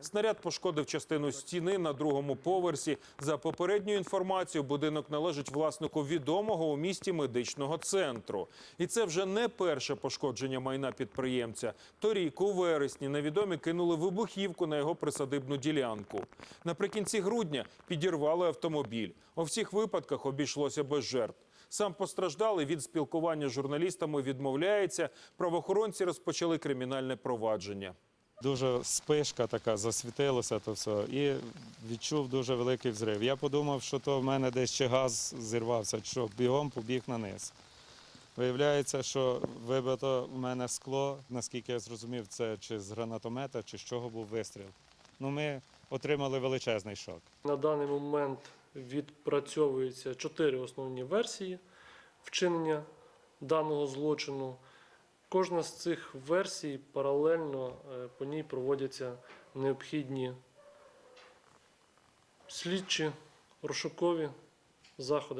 Снаряд пошкодив частину стіни на другому поверсі. За попередньою інформацією, будинок належить власнику відомого у місті медичного центру. І це вже не перше пошкодження майна підприємця. Торік, у вересні, невідомі кинули вибухівку на його присадибну ділянку. Наприкінці грудня підірвали автомобіль. У всіх випадках обійшлося без жертв. Сам постраждалий від спілкування з журналістами відмовляється. Правоохоронці розпочали кримінальне провадження. Дуже спишка така, засвітилося то все. І відчув дуже великий взрив. Я подумав, що то в мене десь ще газ зірвався, що бігом побіг на низ. Виявляється, що вибито в мене скло, наскільки я зрозумів, це чи з гранатомета, чи з чого був вистріл. Ну, ми отримали величезний шок. На даний момент відпрацьовуються чотири основні версії вчинення даного злочину. Кожна з цих версій паралельно е, по ній проводяться необхідні слідчі, розшукові заходи.